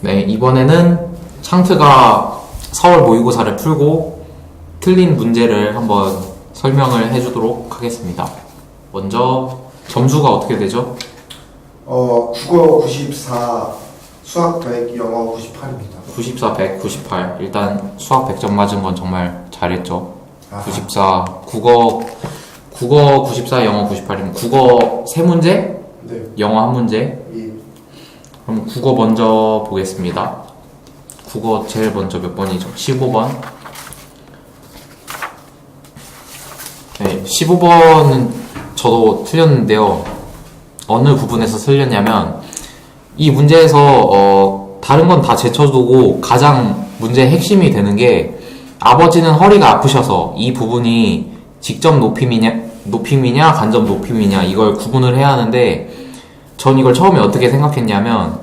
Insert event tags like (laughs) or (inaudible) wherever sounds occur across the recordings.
네, 이번에는 창트가 서울 모의고사를 풀고 틀린 문제를 한번 설명을 해주도록 하겠습니다. 먼저 점수가 어떻게 되죠? 어, 국어 94, 수학 100, 영어 98입니다. 94, 100, 98. 일단 수학 100점 맞은 건 정말 잘했죠. 아, 94, 국어, 국어 94, 영어 98이면 국어 세 문제, 네. 영어 한 문제. 이 그럼 국어 먼저 보겠습니다. 국어 제일 먼저 몇 번이죠? 15번. 네, 15번은 저도 틀렸는데요. 어느 부분에서 틀렸냐면 이 문제에서 어, 다른 건 다 제쳐두고 가장 문제의 핵심이 되는 게 아버지는 허리가 아프셔서 이 부분이 직접 높임이냐 높임이냐 간접 높임이냐 이걸 구분을 해야 하는데 전 이걸 처음에 어떻게 생각했냐면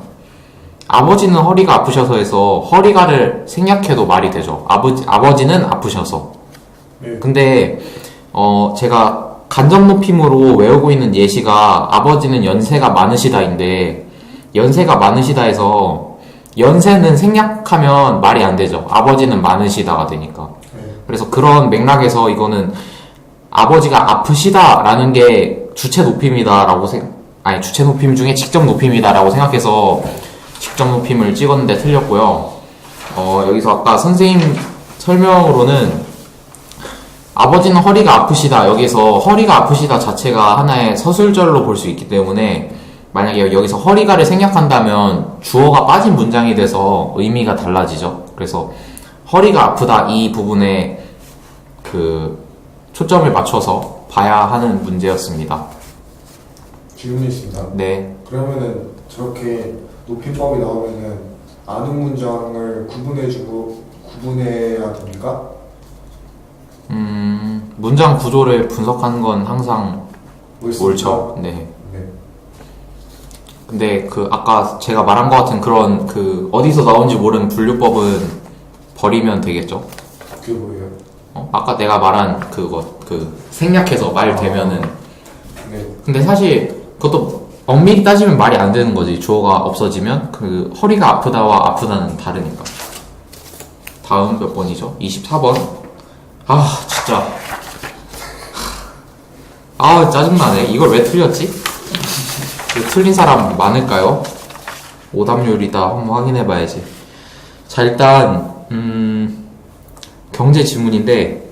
아버지는 허리가 아프셔서 해서 허리가를 생략해도 말이 되죠. 아버지 아버지는 아프셔서. 네. 근데 어 제가 간접 높임으로 외우고 있는 예시가 아버지는 연세가 많으시다인데 연세가 많으시다에서 연세는 생략하면 말이 안 되죠. 아버지는 많으시다가 되니까. 네. 그래서 그런 맥락에서 이거는 아버지가 아프시다라는 게 주체 높임이다라고 생 아니 주체 높임 중에 직접 높임이다라고 생각해서 직접 높임을 찍었는데 틀렸고요. 어 여기서 아까 선생님 설명으로는 아버지는 허리가 아프시다 여기서 허리가 아프시다 자체가 하나의 서술절로 볼 수 있기 때문에 만약에 여기서 허리가를 생략한다면 주어가 빠진 문장이 돼서 의미가 달라지죠. 그래서 허리가 아프다 이 부분에 그 초점을 맞춰서 봐야 하는 문제였습니다. 질문이 있습니다. 네, 그러면은 저렇게 높임법이 나오면은 아는 문장을 구분해주고 구분해야 됩니까? 음, 문장 구조를 분석하는 건 항상 옳죠. 네. 네. 근데 그 아까 제가 말한 것 같은 그런 그 어디서 나온지 모르는 분류법은 버리면 되겠죠. 그게 뭐예요? 어? 아까 내가 말한 그거 그 생략해서 말 되면은 네. 근데 사실 그것도 엄밀히 따지면 말이 안 되는 거지. 주어가 없어지면 그 허리가 아프다와 아프다는 다르니까. 다음 몇 번이죠? 24번. 아 진짜. 아 짜증나네. 이걸 왜 틀렸지? 틀린 사람 많을까요? 오답률이다. 한번 확인해 봐야지. 자 일단 음 경제 지문인데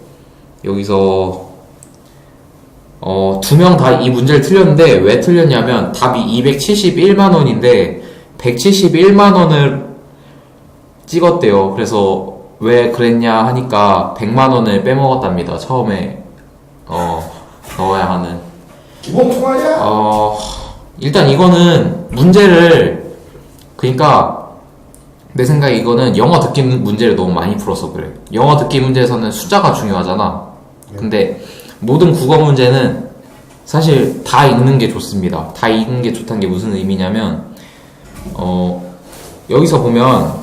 여기서 어, 두 명 다 이 문제를 틀렸는데 왜 틀렸냐면 답이 271만 원인데 171만 원을 찍었대요. 그래서 왜 그랬냐 하니까 100만 원을 빼먹었답니다. 처음에 어, 넣어야 하는. 기본 통화냐? 어, 일단 이거는 문제를 그러니까 내 생각에 이거는 영어 듣기 문제를 너무 많이 풀어서 그래. 영어 듣기 문제에서는 숫자가 중요하잖아. 근데 모든 국어 문제는 사실 다 읽는 게 좋습니다. 다 읽는 게 좋다는 게 무슨 의미냐면 어 여기서 보면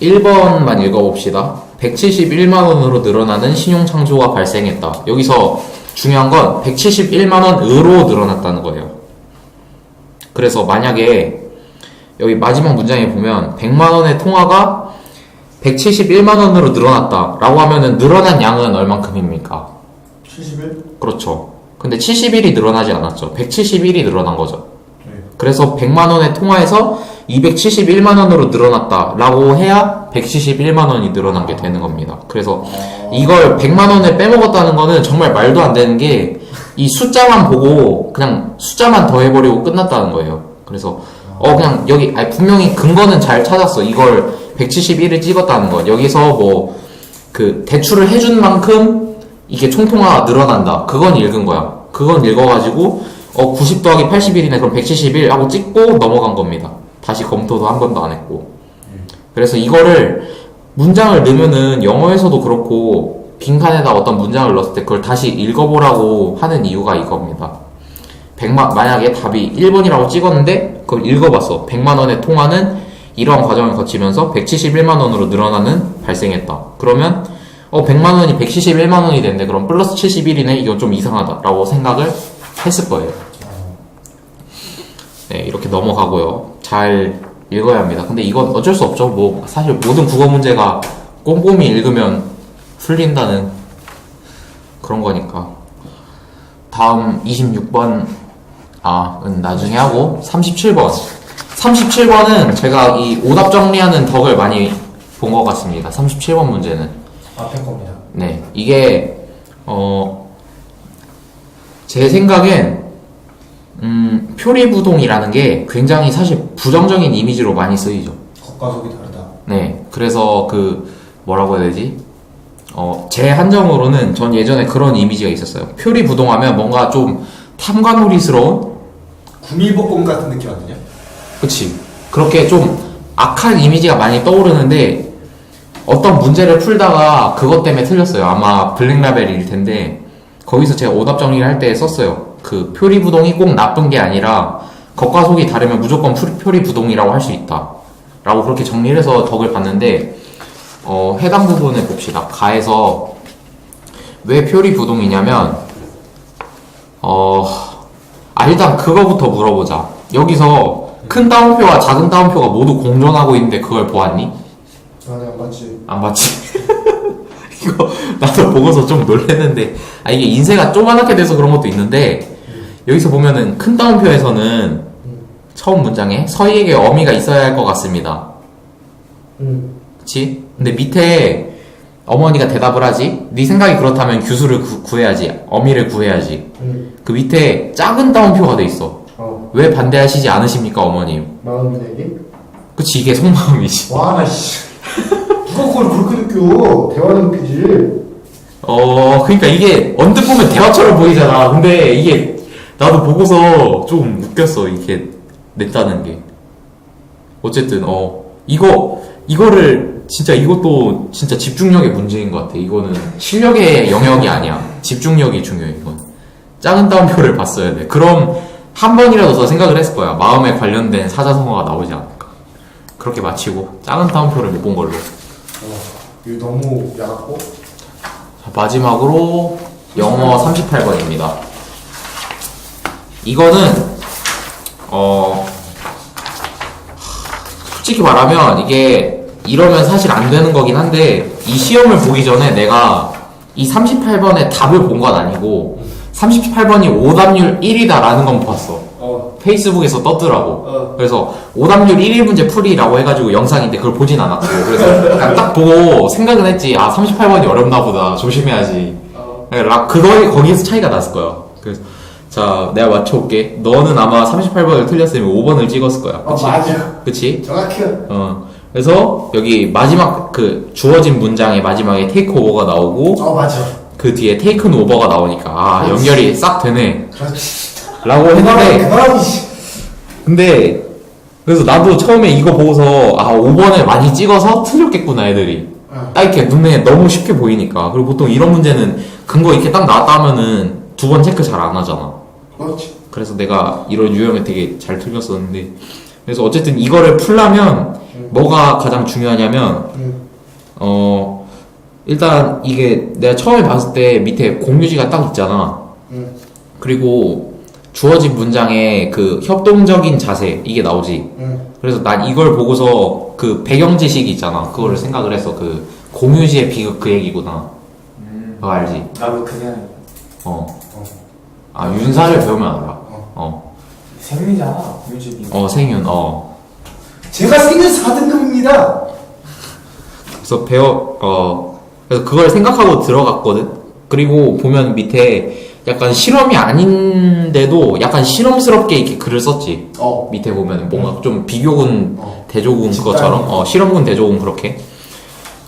1번만 읽어봅시다. 171만 원으로 늘어나는 신용 창조가 발생했다. 여기서 중요한 건 171만 원으로 늘어났다는 거예요. 그래서 만약에 여기 마지막 문장에 보면 100만 원의 통화가 171만 원으로 늘어났다 라고 하면은 늘어난 양은 얼만큼입니까? 71? 그렇죠. 근데 71이 늘어나지 않았죠. 171이 늘어난 거죠. 네. 그래서 100만 원의 통화에서 271만 원으로 늘어났다 라고 해야 171만 원이 늘어난 게 되는 겁니다. 그래서 이걸 100만 원을 빼먹었다는 거는 정말 말도 안 되는 게 이 숫자만 보고 그냥 숫자만 더해버리고 끝났다는 거예요. 그래서 어 그냥 여기 아니 분명히 근거는 잘 찾았어. 이걸 171을 찍었다는 거. 여기서 뭐 그 대출을 해준 만큼 이게 총통화가 늘어난다. 그건 읽은 거야. 그건 읽어가지고 어 90 더하기 81이네 그럼 171 하고 찍고 넘어간 겁니다. 다시 검토도 한 번도 안 했고. 그래서 이거를 문장을 넣으면은 영어에서도 그렇고 빈칸에다 어떤 문장을 넣었을 때 그걸 다시 읽어보라고 하는 이유가 이겁니다. 100만 만약에 답이 1번이라고 찍었는데 그걸 읽어봤어. 100만 원의 통화는 이러한 과정을 거치면서 171만 원으로 늘어나는 발생했다. 그러면 어 100만 원이 171만 원이 됐네. 그럼 플러스 71이네. 이건 좀 이상하다라고 생각을 했을 거예요. 네, 이렇게 넘어가고요. 잘 읽어야 합니다. 근데 이건 어쩔 수 없죠. 뭐 사실 모든 국어 문제가 꼼꼼히 읽으면 풀린다는 그런 거니까. 다음 26번 아, 은 나중에 하고 37번. 37번은 제가 이 오답 정리하는 덕을 많이 본 것 같습니다. 37번 문제는. 앞에 겁니다. 네, 이게 어, 제 생각엔 음, 표리부동이라는 게 굉장히 사실 부정적인 이미지로 많이 쓰이죠. 겉과 속이 다르다. 네, 그래서 그 뭐라고 해야 되지? 어, 제 한정으로는 전 예전에 그런 이미지가 있었어요. 표리부동하면 뭔가 좀 탐관오리스러운 구미복권 같은 느낌 아니냐? 그치. 그렇게 좀 악한 이미지가 많이 떠오르는데 어떤 문제를 풀다가 그것 때문에 틀렸어요. 아마 블랙라벨일 텐데 거기서 제가 오답 정리를 할 때 썼어요. 그 표리부동이 꼭 나쁜 게 아니라 겉과 속이 다르면 무조건 표- 표리부동이라고 할 수 있다. 라고 그렇게 정리를 해서 덕을 봤는데 어, 해당 부분을 봅시다. 가에서 왜 표리부동이냐면 어, 아, 일단 그거부터 물어보자. 여기서 큰 따옴표와 작은 따옴표가 모두 공존하고 있는데 그걸 보았니? 아니 안 맞지. 안 봤지? (laughs) 이거 나도 보고서 좀 놀랐는데 아 이게 인쇄가 조그맣게 돼서 그런 것도 있는데 여기서 보면은 큰 따옴표에서는 처음 문장에 서희에게 어미가 있어야 할 것 같습니다. 응. 그치? 근데 밑에 어머니가 대답을 하지 네 생각이 그렇다면 규수를 구, 구해야지 어미를 구해야지 응. 그 밑에 작은 따옴표가 돼 있어 어. 왜 반대하시지 않으십니까 어머님 마음이 내기? 그치 이게 속마음이지 와나 씨. 누가 그걸 그렇게 느껴? 대화는 느끼지. 어 그러니까 이게 언뜻 보면 대화처럼 보이잖아 근데 이게 나도 보고서 좀 웃겼어 이게 냈다는 게 어쨌든 어 이거 이거를 진짜 이것도 진짜 집중력의 문제인 것 같아 이거는 실력의 영역이 아니야 집중력이 중요해 이건 작은 따옴표를 봤어야 돼 그럼 한 번이라도 더 생각을 했을 거야 마음에 관련된 사자성어가 나오지 않을까 그렇게 마치고 작은 따옴표를 못 본 걸로 어. 이거 너무 야갖고. 자, 마지막으로 영어 38번입니다. 이거는 어 솔직히 말하면 이게 이러면 사실 안 되는 거긴 한데 이 시험을 보기 전에 내가 이 38번의 답을 본 건 아니고 38번이 오답률 1위다라는 건 봤어. 어. 페이스북에서 떴더라고. 어. 그래서 오답률 1위 문제 풀이라고 해가지고 영상인데 그걸 보진 않았고 그래서 그냥 딱 보고 생각은 했지 아 38번이 어렵나 보다 조심해야지 어. 락 그거 거기에서 차이가 났을 거야 그래서 자 내가 맞춰볼게 너는 아마 38번을 틀렸으면 5번을 찍었을 거야 어 그치? 맞아. 그치? 정확해. 어 그래서 여기 마지막 그 주어진 문장의 마지막에 테이크 오버가 나오고 어 맞아. 그 뒤에 테이크는 오버가 나오니까 아 연결이 싹 되네 그렇지. 라고 그 했는데 그만이지. 근데 그래서 나도 처음에 이거 보고서 아 5번을 많이 찍어서 틀렸겠구나 애들이 어. 딱 이렇게 눈에 너무 쉽게 보이니까 그리고 보통 이런 문제는 근거 이렇게 딱 나왔다 하면은 두 번 체크 잘 안 하잖아 그렇지. 그래서 내가 이런 유형에 되게 잘 틀렸었는데 그래서 어쨌든 이거를 풀려면 뭐가 가장 중요하냐면 응. 어 일단 이게 내가 처음에 봤을 때 밑에 공유지가 딱 있잖아 응. 그리고 주어진 문장에 그 협동적인 자세 이게 나오지 응. 그래서 난 이걸 보고서 그 배경 지식이 있잖아. 그거를 생각을 해서 그 공유지의 비극 그 얘기구나. 그거 알지? 나도 그 생각이야. 어. 어. 아 윤사를 배우면 알아. 어. 어. 생리잖아, 공유집이. 어 생윤. 어. 제가 생년 4등급입니다. 그래서 배워. 어. 그래서 그걸 생각하고 들어갔거든. 그리고 보면 밑에 약간 실험이 아닌데도 약간 실험스럽게 이렇게 글을 썼지. 어. 밑에 보면 뭔가 좀 비교군 어. 대조군 집단이. 그것처럼 어, 실험군 대조군 그렇게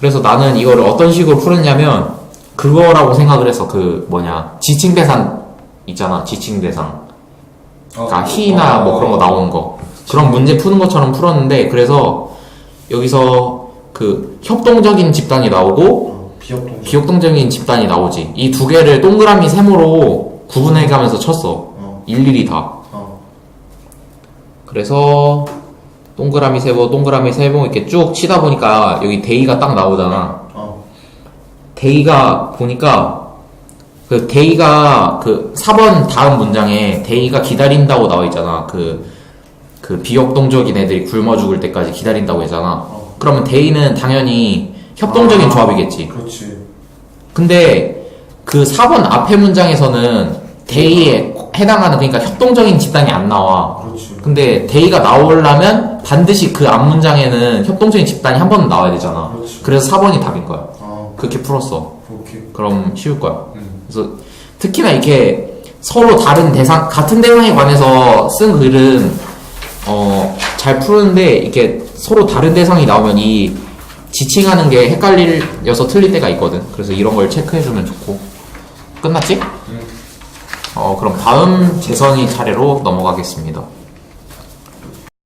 그래서 나는 이거를 어떤 식으로 풀었냐면 그거라고 생각을 해서 그 뭐냐 지칭 대상 있잖아 지칭 대상 그러니까 he나 뭐 그런 거 나오는 거 그런 문제 푸는 것처럼 풀었는데 그래서 여기서 그 협동적인 집단이 나오고 어. 비협동. 비협동적인 집단이 나오지 이 두 개를 동그라미 세모로 구분해 가면서 쳤어 어. 일일이 다 어. 그래서 동그라미 세모 동그라미 세모 이렇게 쭉 치다 보니까 여기 데이가 딱 나오잖아 어. 데이가 보니까 그 데이가 그 4번 다음 문장에 데이가 기다린다고 나와 있잖아 그 그 비협동적인 애들이 굶어 죽을 때까지 기다린다고 했잖아. 어. 그러면 데이는 당연히 협동적인 아, 조합이겠지. 그렇지. 근데 그 4번 앞에 문장에서는 데이에 해당하는 그러니까 협동적인 집단이 안 나와. 그렇지. 근데 데이가 나오려면 반드시 그 앞 문장에는 협동적인 집단이 한 번은 나와야 되잖아. 그렇지. 그래서 4번이 답인 거야. 아, 그렇게 풀었어. 오케이. 그럼 쉬울 거야. 음. 그래서 특히나 이렇게 서로 다른 대상, 같은 대상에 관해서 쓴 글은 어, 잘 푸는데 이렇게 서로 다른 대상이 나오면 이 지칭하는 게 헷갈려서 틀릴 때가 있거든. 그래서 이런 걸 체크해주면 좋고. 끝났지? 음. 어, 그럼 다음 재선이 차례로 넘어가겠습니다.